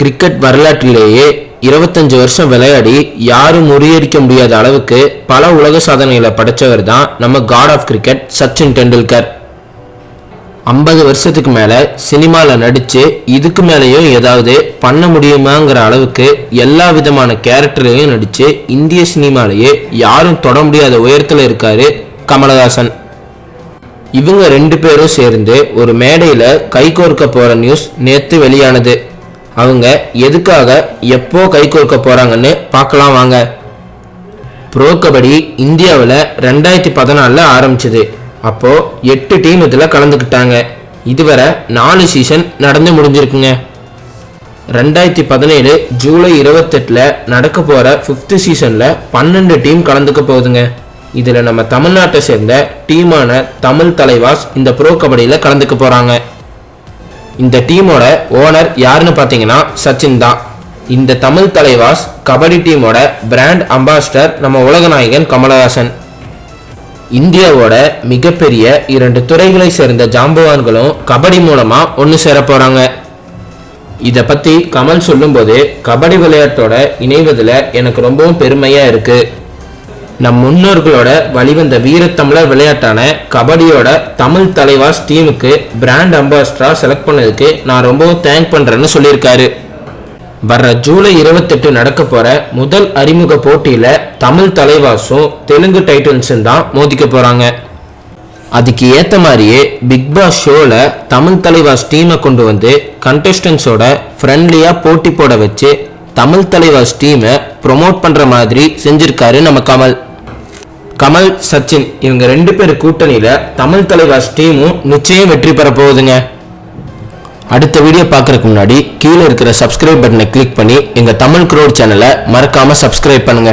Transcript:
Cricket வரலாற்றிலேயே இருபத்தஞ்சு வருஷம் விளையாடி யாரும் முறியடிக்க முடியாத அளவுக்கு பல உலக சாதனைகளை படைச்சவர் தான் நம்ம god of cricket Sachin Tendulkar. ஐம்பது வருஷத்துக்கு மேலே சினிமாவில் நடித்து இதுக்கு மேலேயும் ஏதாவது பண்ண முடியுமாங்கிற அளவுக்கு எல்லா விதமான கேரக்டர்லையும் நடித்து இந்திய சினிமாலேயே யாரும் தொட முடியாத உயரத்தில் இருக்காரு கமலஹாசன். இவங்க ரெண்டு பேரும் சேர்ந்து ஒரு மேடையில் கைகோர்க்க போகிற நியூஸ் நேற்று வெளியானது. அவங்க எதுக்காக எப்போ கைகோர்க்க போகிறாங்கன்னு பார்க்கலாம் வாங்க. ப்ரோ கபடி இந்தியாவில் ரெண்டாயிரத்தி பதினாலில் ஆரம்பிச்சது. அப்போ எட்டு டீம் இதில் கலந்துக்கிட்டாங்க. இதுவரை நாலு சீசன் நடந்து முடிஞ்சிருக்குங்க. ரெண்டாயிரத்தி பதினேழு ஜூலை இருபத்தெட்டில் நடக்க போகிற ஃபிஃப்த்து சீசனில் பன்னெண்டு டீம் கலந்துக்க போகுதுங்க. இதில் நம்ம தமிழ்நாட்டை சேர்ந்த டீமான தமிழ் தலைவாஸ் இந்த ப்ரோ கபடியில் கலந்துக்க போகிறாங்க இந்த டீமோட ஓனர் யாருன்னு பார்த்தீங்கன்னா சச்சின் தான். இந்த தமிழ் தலைவாஸ் கபடி டீமோட பிராண்ட் அம்பாசிடர் நம்ம உலகநாயகன் கமலஹாசன். இந்தியாவோட மிகப்பெரிய இரண்டு துறைகளை சேர்ந்த ஜாம்பவான்களும் கபடி மூலமா ஒன்று சேர போறாங்க. இதை பத்தி கமல் சொல்லும்போது கபடி விளையாட்டோட இணைவதில் எனக்கு ரொம்பவும் பெருமையா இருக்கு. நம் முன்னோர்களோட வழிவந்த வீரத்தமிழர் விளையாட்டான கபடியோட தமிழ் தலைவாஸ் டீமுக்கு பிராண்ட் அம்பாசிடரா செலக்ட் பண்ணதுக்கு நான் ரொம்பவும் தேங்க் பண்றேன்னு சொல்லியிருக்காரு. வர்ற ஜூலை இருபத்தெட்டு நடக்க போற முதல் அறிமுக போட்டியில தமிழ் தலைவாஸும் தெலுங்கு டைட்டன்ஸும் தான் மோதிக்க போறாங்க. அதுக்கு ஏத்த மாதிரியே பிக் பாஸ் ஷோல தமிழ் தலைவாஸ் டீமை கொண்டு வந்து கண்டஸ்டன்ஸோட ஃப்ரெண்ட்லியா போட்டி போட வச்சு தமிழ் தலைவாஸ் டீமை ப்ரொமோட் பண்ற மாதிரி செஞ்சிருக்காரு நம்ம கமல். கமல் சச்சின் இவங்க ரெண்டு பேர் கூட்டணியில தமிழ் தலைவாஸ் டீமும் நிச்சயம் வெற்றி பெற போகுதுங்க. அடுத்த வீடியோ பார்க்கறதுக்கு முன்னாடி கீழே இருக்கிற சப்ஸ்கிரைப் பட்டனை கிளிக் பண்ணி எங்க தமிழ் க்ரோட் சேனலை மறக்காம சப்ஸ்கிரைப் பண்ணுங்க.